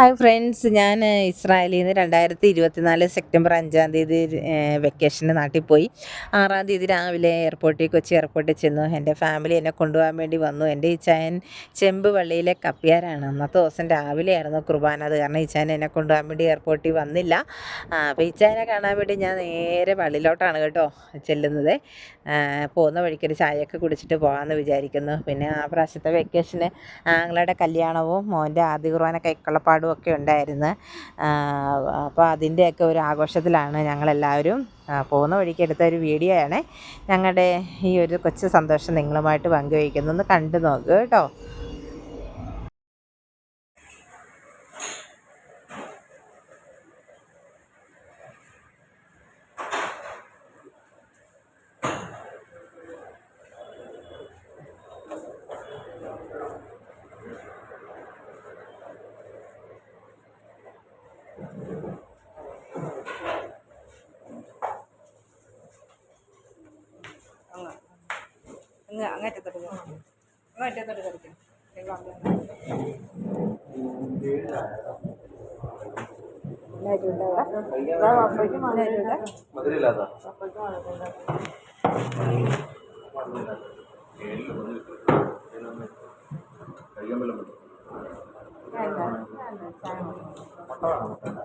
Hi friends ഞാൻ ഇസ്രായേലിൽ നിന്ന് രണ്ടായിരത്തി ഇരുപത്തിനാല് സെപ്റ്റംബർ അഞ്ചാം തീയതി വെക്കേഷന് നാട്ടിൽ പോയി. ആറാം തീയതി രാവിലെ എയർപോർട്ടിൽ കൊച്ചി എയർപോർട്ടിൽ ചെന്നു. എന്റെ ഫാമിലി എന്നെ കൊണ്ടുപോകാൻ വേണ്ടി വന്നു. എന്റെ ഇച്ചായൻ ചെമ്പ് വള്ളിയിലെ കപ്പിയാരാണ് അന്നത്തെ ദിവസം രാവിലെ ആയിരുന്നു കുർബാന. അത് കാരണം ഇച്ചായൻ എന്നെ കൊണ്ടുപോകാൻ വേണ്ടി എയർപോർട്ടിൽ വന്നില്ല. അപ്പോൾ ഇച്ചായനെ കാണാൻ വേണ്ടി ഞാൻ നേരെ വള്ളിയിലോട്ടാണ് കേട്ടോ ചെല്ലുന്നത്. പോകുന്ന വഴിക്കൊരു ചായയൊക്കെ കുടിച്ചിട്ട് പോകാമെന്ന് വിചാരിക്കുന്നു. പിന്നെ ആ പ്രാവശ്യത്തെ വെക്കേഷന് ആങ്ങളുടെ കല്യാണവും മോന്റെ ആദ്യ കുർബാന കൈക്കൊള്ളപ്പാടും ഒക്കെ ഉണ്ടായിരുന്നു. അപ്പോൾ അതിന്റെയൊക്കെ ഒരു ആഘോഷത്തിലാണ് ഞങ്ങളെല്ലാവരും പോകുന്ന വഴിക്ക് എടുത്ത ഒരു വീഡിയോ ആണ് ഞങ്ങളുടെ ഈ ഒരു കൊച്ചു സന്തോഷം നിങ്ങളുമായിട്ട് പങ്കുവയ്ക്കുന്നു ഒന്ന് കണ്ടു നോക്കുക കേട്ടോ. അങ്ങ് അങ്ങറ്റത്തോട്ട് പോ. അങ്ങറ്റത്തോട്ട് കളിക്കാം നിങ്ങൾ മധുരമില്ലാത്ത കഴിക്കാൻ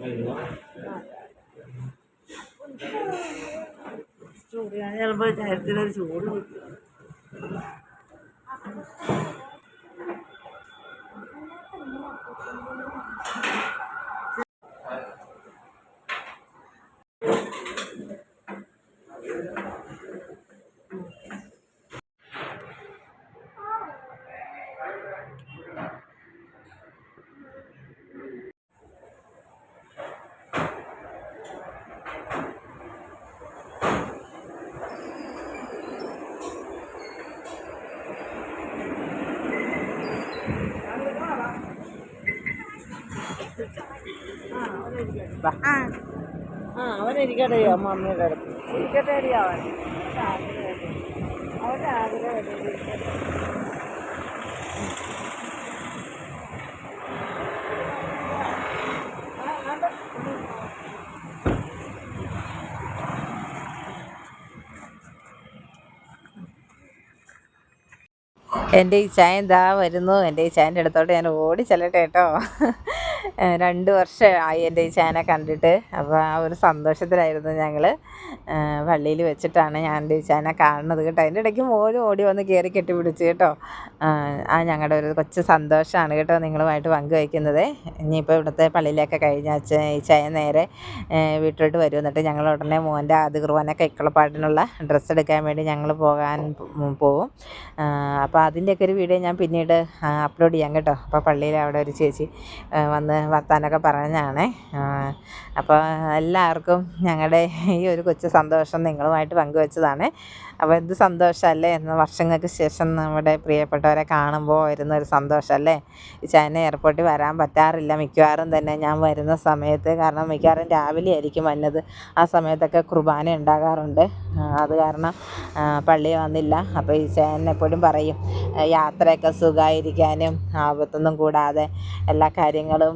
വല്ലതും പറ്റും ചൂട് ഞാൻ ചിലപ്പോൾ ചരത്തിനൊരു ചൂട് കിട്ടും ആ. അടുത്ത് ഇരിക്കട്ടെ അടി അവൻ അവന്റെ ആഗ്രഹം ഇരിക്കട്ടെ എന്റെ ഈ ചായ എന്താ വരുന്നു. എന്റെ ഈ ചായന്റെ അടുത്തോട്ട് ഞാൻ ഓടി ചെല്ലട്ടെ കേട്ടോ. രണ്ട് വർഷമായി എന്റെ ഈ ചായനെ കണ്ടിട്ട്. അപ്പോൾ ആ ഒരു സന്തോഷത്തിലായിരുന്നു ഞങ്ങൾ പള്ളിയിൽ വെച്ചിട്ടാണ് ഞാൻ എന്റെ ഈ ചായനെ കാണുന്നത് കേട്ടോ. അതിന്റെ ഇടയ്ക്ക് മോനും ഓടി വന്ന് കയറി കെട്ടിപ്പിടിച്ച് കേട്ടോ. ആ ഞങ്ങളുടെ ഒരു കൊച്ചു സന്തോഷമാണ് കേട്ടോ നിങ്ങളുമായിട്ട് പങ്കുവയ്ക്കുന്നത്. ഇനിയിപ്പോൾ ഇവിടുത്തെ പള്ളിയിലൊക്കെ കഴിഞ്ഞ അച്ഛൻ ഈ ചായ നേരെ വീട്ടിലോട്ട് വരും. എന്നിട്ട് ഞങ്ങൾ ഉടനെ മോന്റെ ആദ്യ കുർബാന കൈക്കുളപ്പാട്ടിനുള്ള ഡ്രസ്സ് എടുക്കാൻ വേണ്ടി ഞങ്ങൾ പോകാൻ പോവും. അപ്പോൾ അതിന്റെയൊക്കെ ഒരു വീഡിയോ ഞാൻ പിന്നീട് അപ്ലോഡ് ചെയ്യാം കേട്ടോ. അപ്പോൾ പള്ളിയിൽ അവിടെ ഒരു ചേച്ചി ആ, വന്ന് വർത്താനമൊക്കെ പറഞ്ഞാണേ. അപ്പോൾ എല്ലാവർക്കും ഞങ്ങളുടെ ഈ ഒരു കൊച്ചു സന്തോഷം നിങ്ങളുമായിട്ട് പങ്കുവെച്ചതാണ്. അപ്പോൾ എന്ത് സന്തോഷമല്ലേ എന്ന് വർഷങ്ങൾക്ക് ശേഷം നമ്മുടെ പ്രിയപ്പെട്ടവരെ കാണുമ്പോൾ വരുന്ന ഒരു സന്തോഷമല്ലേ ഈ ചൈന എയർപോർട്ടിൽ വരാൻ പറ്റാറില്ല. മിക്കവാറും തന്നെ ഞാൻ വരുന്ന സമയത്ത് കാരണം മിക്കവാറും രാവിലെ ആയിരിക്കും വന്നത്. ആ സമയത്തൊക്കെ കുർബാന ഉണ്ടാകാറുണ്ട്. അത് കാരണം പള്ളി വന്നില്ല. അപ്പോൾ ഈ ചേട്ടൻ എപ്പോഴും പറയും യാത്രയൊക്കെ സുഖമായിരിക്കാനും ആപത്തൊന്നും കൂടാതെ എല്ലാ കാര്യങ്ങളും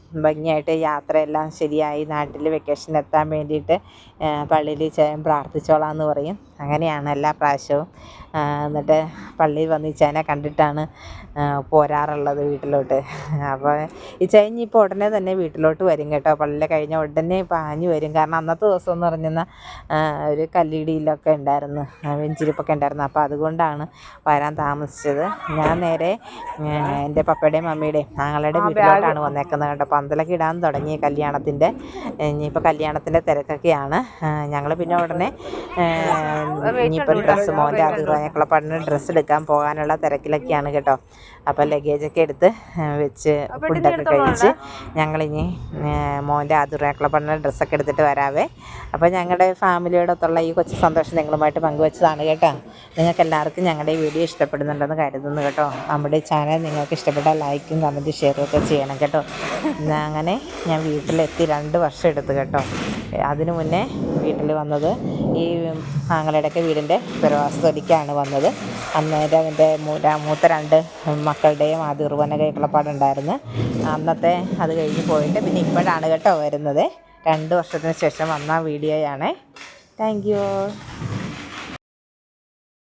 ഭംഗിയായിട്ട് യാത്രയെല്ലാം ശരിയായി നാട്ടിൽ വെക്കേഷൻ എത്താൻ വേണ്ടിയിട്ട് പള്ളിയിൽ ചേൻ പ്രാർത്ഥിച്ചോളാം എന്ന് പറയും. അങ്ങനെയാണ് എല്ലാ പ്രാവശ്യവും. എന്നിട്ട് പള്ളിയിൽ വന്ന് ഈ ചേനെ കണ്ടിട്ടാണ് പോരാറുള്ളത് വീട്ടിലോട്ട്. അപ്പോൾ ഈ ചേൻ ഇപ്പോൾ ഉടനെ തന്നെ വീട്ടിലോട്ട് വരും കേട്ടോ. പള്ളിയിൽ കഴിഞ്ഞ ഉടനെ പാഞ്ഞു വരും. കാരണം അന്നത്തെ ദിവസം എന്ന് പറഞ്ഞാൽ ഒരു കല്ലിടിയിലൊക്കെ ഉണ്ടായിരുന്നു. വെഞ്ചിരിപ്പൊക്കെ ഉണ്ടായിരുന്നു. അപ്പോൾ അതുകൊണ്ടാണ് വരാൻ താമസിച്ചത്. ഞാൻ നേരെ എന്റെ പപ്പയുടെയും മമ്മിയുടെയും ഞങ്ങളുടെ വീട്ടിലോട്ടാണ് വന്നേക്കുന്നത് കേട്ടോ. പന്തലൊക്കെ ഇടാൻ തുടങ്ങി കല്യാണത്തിന്റെ ഇനിയിപ്പോൾ കല്യാണത്തിന്റെ തിരക്കൊക്കെയാണ്. ഞങ്ങൾ പിന്നെ ഉടനെ ഇനിയിപ്പോൾ ഡ്രസ്സ് മോന്റെ അതിർവാനക്കുള്ള പഠന ഡ്രസ്സ് എടുക്കാൻ പോകാനുള്ള തിരക്കിലൊക്കെയാണ് കേട്ടോ. അപ്പോൾ ലഗേജൊക്കെ എടുത്ത് വെച്ച് ഫുഡൊക്കെ കഴിച്ച് ഞങ്ങളിനി മോന്റെ അതിർവാനക്കുള്ള പഠന ഡ്രസ്സൊക്കെ എടുത്തിട്ട് വരാവേ. അപ്പോൾ ഞങ്ങളുടെ ഫാമിലിയോടൊത്തുള്ള ഈ കൊച്ചു സന്തോഷം നിങ്ങളുമായിട്ട് പങ്കുവെച്ചതാണ് കേട്ടോ. നിങ്ങൾക്ക് എല്ലാവർക്കും ഞങ്ങളുടെ വീഡിയോ ഇഷ്ടപ്പെടുന്നുണ്ടെന്ന് കരുതുന്നു കേട്ടോ. നമ്മുടെ ചാനൽ നിങ്ങൾക്ക് ഇഷ്ടപ്പെട്ടാൽ ലൈക്കും കമന്റും ഷെയറും ഒക്കെ ചെയ്യണം കേട്ടോ. അങ്ങനെ ഞാൻ വീട്ടിലെത്തി രണ്ട് വർഷം എടുത്തു കേട്ടോ. അതിനു മുന്നേ വീട്ടിൽ വന്നത് ഈ ആങ്ങളുടെയൊക്കെ വീടിന്റെ പിറവാസ്തൊലിക്കാണ് വന്നത്. അന്നേരം എന്റെ മൂത്ത രണ്ട് മക്കളുടെയും ആദ്യ കുർബാന കേൾക്കുള്ളപ്പാടുണ്ടായിരുന്നു അന്നത്തെ അത് കഴിഞ്ഞ് പോയിട്ട് പിന്നെ ഇപ്പോഴാണ് കേട്ടോ വരുന്നത്. രണ്ട് വർഷത്തിന് ശേഷം വന്ന വീഡിയോയാണ്. Thank you.